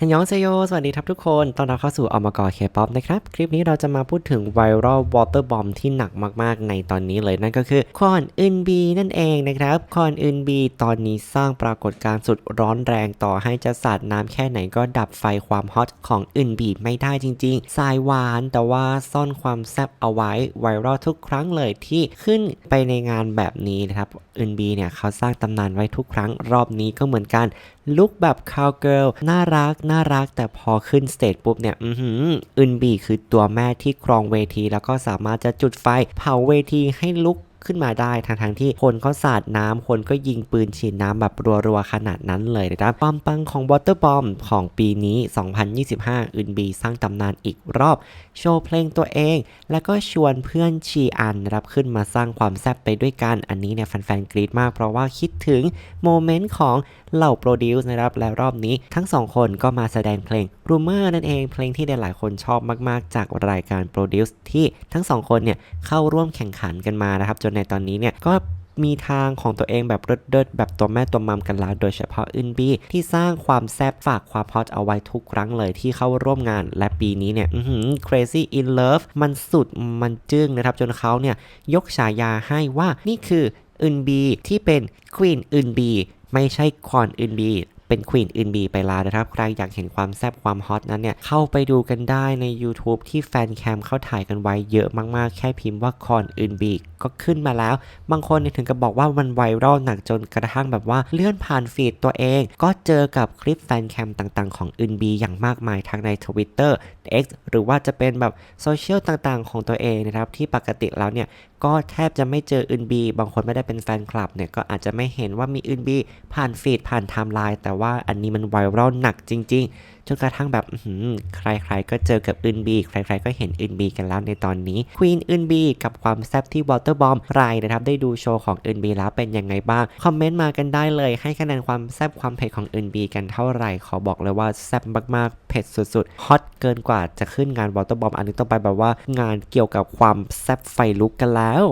ฮันยองเซโย สวัสดีครับทุกคน ตอนเรับเข้าสู่อมกอเคป๊อปนะครับ คลิปนี้เราจะมาพูดถึงไวรัลวอเตอร์บอมที่หนักมากๆ ในตอนนี้เลย นั่นก็คือคอนอึนบีนั่นเองนะครับ คอนอึนบีตอนนี้สร้างปรากฏการณ์สุดร้อนแรงต่อให้จะสาดน้ำแค่ไหนก็ดับไฟความฮอตของอึนบีไม่ได้จริงๆ สายหวานแต่ว่าซ่อนความแซ่บเอาไว้ไวรัลทุกครั้งเลยที่ขึ้นไปในงานแบบนี้นะครับ อึนบีเนี่ยเขาสร้างตำนานไว้ทุกครั้งรอบนี้ก็เหมือนกันลุคแบบคาวเกิลน่ารักน่ารัก แต่พอขึ้นสเตจปุ๊บเนี่ยอืมอึนบีคือตัวแม่ที่ครองเวที แล้วก็สามารถจะจุดไฟเผาเวทีให้ลุกขึ้นมาได้ทั้งทั้งๆที่คนเขาสาดน้ำคนก็ยิงปืนฉีดน้ำแบบรัวๆ ขนาดนั้นเลยนะครับความปังของ Water Bomb ของปีนี้ 2025 อึนบีสร้างตำนานอีกรอบ โชว์เพลงตัวเอง แล้วก็ชวนเพื่อนชีอันนะครับขึ้นมาสร้างความแซ่บไปด้วยกันอันนี้เนี่ยแฟนๆกรี๊ดมากเพราะว่าคิดถึงโมเมนต์ของเหล่าโปรดิวส์นะครับและรอบนี้ทั้งสองคนก็มาแสดงเพลง Rumor นั่นเองเพลงที่หลายๆคนชอบมาก ๆ จากรายการโปรดิวส์ที่ทั้งสองคนเนี่ยเข้าร่วมแข่งขันกันมานะครับ จนในตอนนี้เนี่ยก็มีทางของตัวเองแบบเลิศๆแบบตัวแม่ตัวมัมกันแล้วโดยเฉพาะอึนบีที่สร้างความแซ่บฝากความฮอตเอาไว้ทุกครั้งเลยที่เข้าร่วมงานและปีนี้เนี่ยอื crazy in love มันสุดมันจึ้งนะครับ จนเขาเนี่ยยกฉายาให้ว่านี่คืออึนบีที่เป็นควีนอึนบีไม่ใช่ควอนอึนบี เป็นควีนอึนบีไปแล้วนะครับ ใครอยากเห็นความแซ่บความฮอตนั้นเนี่ย เข้าไปดูกันได้ใน YouTube ที่แฟนแคมเขาถ่ายกันไว้เยอะมากๆ แค่พิมพ์ว่าคอนอึนบีก็ขึ้นมาแล้ว บางคนถึงกับบอกว่ามันไวรัลหนักจนกระทั่งแบบว่าเลื่อนผ่านฟีดตัวเอง ก็เจอกับคลิปแฟนแคมต่างๆ ของอึนบีอย่างมากมายทั้งใน Twitter X หรือว่าจะเป็นแบบโซเชียลต่างๆ ของตัวเองนะครับที่ปกติแล้วเนี่ย ก็แทบจะไม่เจออึนบี บางคนไม่ได้เป็นแฟนคลับเนี่ยก็อาจจะไม่เห็นว่ามีอึนบีผ่านฟีดผ่านไทม์ไลน์แต่ว่าอันนี้มันไวรัลหนักจริง ๆ จนกระทั่งแบบใครๆก็เจอกับอึนบี ใครๆก็เห็นอึนบีกันแล้วในตอนนี้ควีนอึนบีกับความแซ่บที่วอเตอร์บอมใครนะครับได้ดูโชว์ของอึนบีแล้วเป็นยังไงบ้าง คอมเมนต์มากันได้เลย ให้คะแนนความแซ่บความเผ็ดของอึนบีกันเท่าไหร่ ขอบอกเลยว่าแซ่บมากๆ เผ็ดสุดๆ ฮอตเกินกว่าจะขึ้นงานวอเตอร์บอมอันนี้ต้องไปแบบว่างานเกี่ยวกับความแซ่บไฟลุกกันแล้ว